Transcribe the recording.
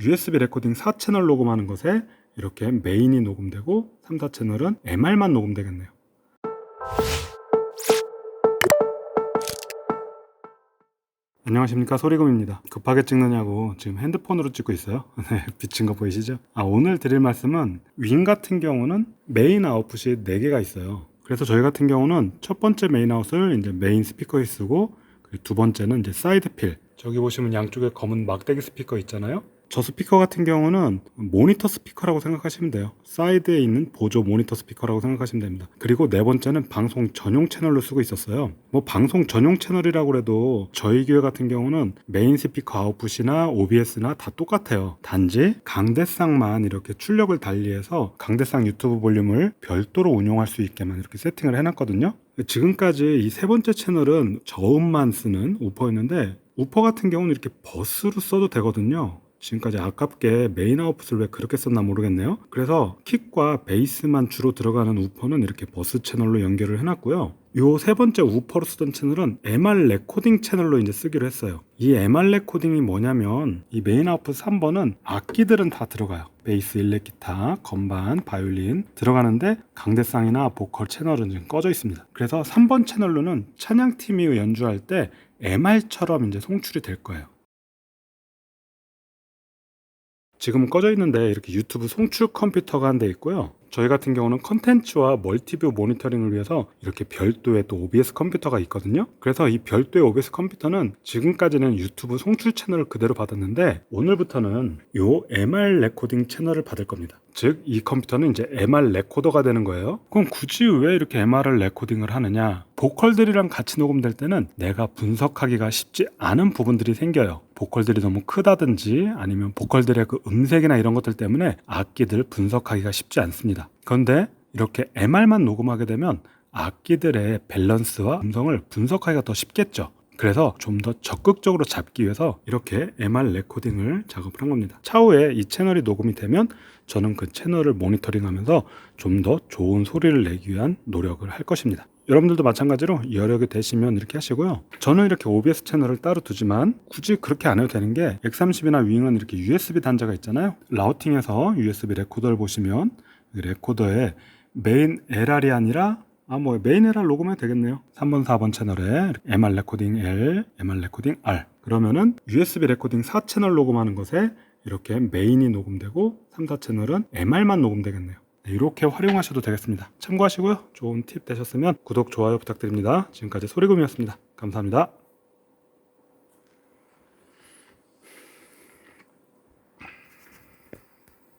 USB 레코딩 4채널 녹음하는 것에 이렇게 메인이 녹음되고 3, 4채널은 MR만 녹음되겠네요. 안녕하십니까 소리금입니다. 급하게 찍느냐고 지금 핸드폰으로 찍고 있어요. 네, 비친 거 보이시죠? 아 오늘 드릴 말씀은 윙 같은 경우는 메인 아웃풋이 4개가 있어요. 그래서 저희 같은 경우는 첫 번째 메인 아웃을 이제 메인 스피커에 쓰고 두 번째는 이제 사이드 필. 저기 보시면 양쪽에 검은 막대기 스피커 있잖아요. 저 스피커 같은 경우는 모니터 스피커라고 생각하시면 돼요. 사이드에 있는 보조 모니터 스피커라고 생각하시면 됩니다. 그리고 네 번째는 방송 전용 채널로 쓰고 있었어요. 뭐 방송 전용 채널이라고 해도 저희 교회 같은 경우는 메인 스피커 아웃풋이나 OBS나 다 똑같아요. 단지 강대상만 이렇게 출력을 달리해서 강대상 유튜브 볼륨을 별도로 운용할 수 있게만 이렇게 세팅을 해놨거든요. 지금까지 이 세 번째 채널은 저음만 쓰는 우퍼였는데 우퍼 같은 경우는 이렇게 버스로 써도 되거든요. 지금까지 아깝게 메인 아웃풋을 왜 그렇게 썼나 모르겠네요. 그래서 킥과 베이스만 주로 들어가는 우퍼는 이렇게 버스 채널로 연결을 해놨고요. 요 세 번째 우퍼로 쓰던 채널은 MR 레코딩 채널로 이제 쓰기로 했어요. 이 MR 레코딩이 뭐냐면 이 메인 아웃풋 3번은 악기들은 다 들어가요. 베이스, 일렉 기타, 건반, 바이올린 들어가는데 강대상이나 보컬 채널은 지금 꺼져 있습니다. 그래서 3번 채널로는 찬양팀이 연주할 때 MR처럼 이제 송출이 될 거예요. 지금 꺼져 있는데 이렇게 유튜브 송출 컴퓨터가 한 대 있고요. 저희 같은 경우는 컨텐츠와 멀티뷰 모니터링을 위해서 이렇게 별도의 또 OBS 컴퓨터가 있거든요. 그래서 이 별도의 OBS 컴퓨터는 지금까지는 유튜브 송출 채널을 그대로 받았는데 오늘부터는 요 MR 레코딩 채널을 받을 겁니다. 즉 이 컴퓨터는 이제 MR 레코더가 되는 거예요. 그럼 굳이 왜 이렇게 MR을 레코딩을 하느냐? 보컬들이랑 같이 녹음될 때는 내가 분석하기가 쉽지 않은 부분들이 생겨요. 보컬들이 너무 크다든지 아니면 보컬들의 그 음색이나 이런 것들 때문에 악기들 분석하기가 쉽지 않습니다. 그런데 이렇게 MR만 녹음하게 되면 악기들의 밸런스와 음성을 분석하기가 더 쉽겠죠. 그래서 좀 더 적극적으로 잡기 위해서 이렇게 MR 레코딩을 작업을 한 겁니다. 차후에 이 채널이 녹음이 되면 저는 그 채널을 모니터링하면서 좀 더 좋은 소리를 내기 위한 노력을 할 것입니다. 여러분들도 마찬가지로 여력이 되시면 이렇게 하시고요. 저는 이렇게 OBS 채널을 따로 두지만 굳이 그렇게 안 해도 되는 게 130이나 윙은 이렇게 USB 단자가 있잖아요. 라우팅에서 USB 레코더를 보시면 이 레코더에 메인 LR이 아니라 아 뭐 메인 LR 녹음해도 되겠네요. 3번 4번 채널에 MR 레코딩 L, MR 레코딩 R 그러면은 USB 레코딩 4채널 녹음하는 것에 이렇게 메인이 녹음되고 3, 4채널은 MR만 녹음되겠네요. 네, 이렇게 활용하셔도 되겠습니다. 참고하시고요. 좋은 팁 되셨으면 구독, 좋아요 부탁드립니다. 지금까지 소리금이었습니다. 감사합니다.